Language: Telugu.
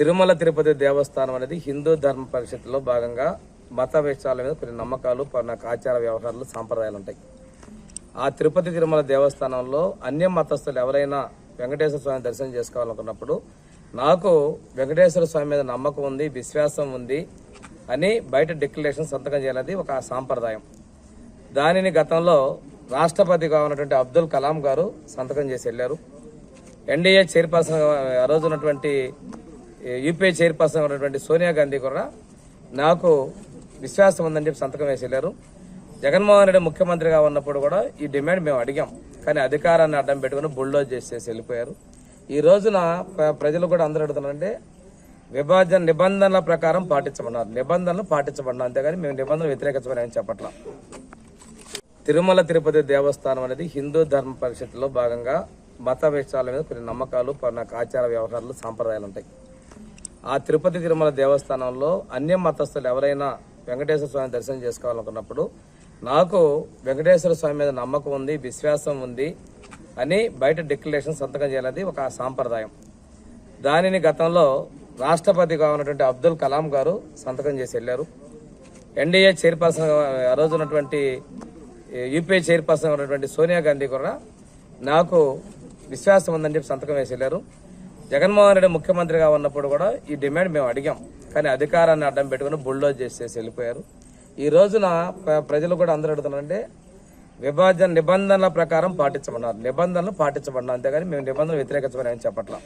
తిరుమల తిరుపతి దేవస్థానం అనేది హిందూ ధర్మ పరిషత్లో భాగంగా మత విషయాల మీద కొన్ని నమ్మకాలు కొన్ని ఆచార వ్యవహారాలు సాంప్రదాయాలు ఉంటాయి. ఆ తిరుపతి తిరుమల దేవస్థానంలో అన్య మతస్థులు ఎవరైనా వెంకటేశ్వర స్వామి దర్శనం చేసుకోవాలనుకున్నప్పుడు నాకు వెంకటేశ్వర స్వామి మీద నమ్మకం ఉంది విశ్వాసం ఉంది అని బయట డిక్లరేషన్ సంతకం చేయాలనేది ఒక సాంప్రదాయం. దానిని గతంలో రాష్ట్రపతిగా ఉన్నటువంటి అబ్దుల్ కలాం గారు సంతకం చేసి వెళ్ళారు. ఎన్డీఏ చైర్పర్సన్ ఆ రోజు ఉన్నటువంటి యూపీఏ చైర్పర్సన్ ఉన్నటువంటి సోనియా గాంధీ కూడా నాకు విశ్వాసం ఉందని చెప్పి సంతకం వేసి వెళ్ళారు. జగన్మోహన్ రెడ్డి ముఖ్యమంత్రిగా ఉన్నప్పుడు కూడా ఈ డిమాండ్ మేము అడిగాం. కానీ అధికారాన్ని అడ్డం పెట్టుకుని బుల్డోజ్ చేసేసి వెళ్ళిపోయారు. ఈ రోజున ప్ర- ప్రజలు కూడా అందరూ అడుగుతున్నారంటే విభజన నిబంధనల ప్రకారం పాటించమన్నారు. నిబంధనలు పాటించబడినా అంతేగాని మేము నిబంధనలు వ్యతిరేకించమని చెప్పట్లా. తిరుమల తిరుపతి దేవస్థానం అనేది హిందూ ధర్మ పరిషత్తులో భాగంగా మత విషయాల మీద కొన్ని నమ్మకాలు కొన్ని ఆచార వ్యవహారాలు సాంప్రదాయాలు ఉంటాయి. ఆ తిరుపతి తిరుమల దేవస్థానంలో అన్య మతస్థులు ఎవరైనా వెంకటేశ్వర స్వామి దర్శనం చేసుకోవాలనుకున్నప్పుడు నాకు వెంకటేశ్వర స్వామి మీద నమ్మకం ఉంది విశ్వాసం ఉంది అని బయట డిక్లరేషన్ సంతకం చేయాలనేది ఒక సాంప్రదాయం. దానిని గతంలో రాష్ట్రపతిగా ఉన్నటువంటి అబ్దుల్ కలాం గారు సంతకం చేసి వెళ్ళారు. ఎన్డీఏ చైర్పర్సన్ ఆ రోజు ఉన్నటువంటి యూపీఏ చైర్పర్సన్ ఉన్నటువంటి సోనియా గాంధీ కూడా నాకు విశ్వాసం ఉందని చెప్పి సంతకం వేసి వెళ్ళారు. జగన్మోహన్ రెడ్డి ముఖ్యమంత్రిగా ఉన్నప్పుడు కూడా ఈ డిమాండ్ మేము అడిగాం. కానీ అధికారాన్ని అడ్డం పెట్టుకుని బుల్డోజ్ చేసేసి వెళ్ళిపోయారు. ఈ రోజున ప్రజలు కూడా అందరూ అడుగుతున్నారంటే విభజన నిబంధనల ప్రకారం పాటించమన్నారు. నిబంధనలు పాటించబడినా అంతేగాని మేము నిబంధనలు వ్యతిరేకించమని చెప్పట్లా.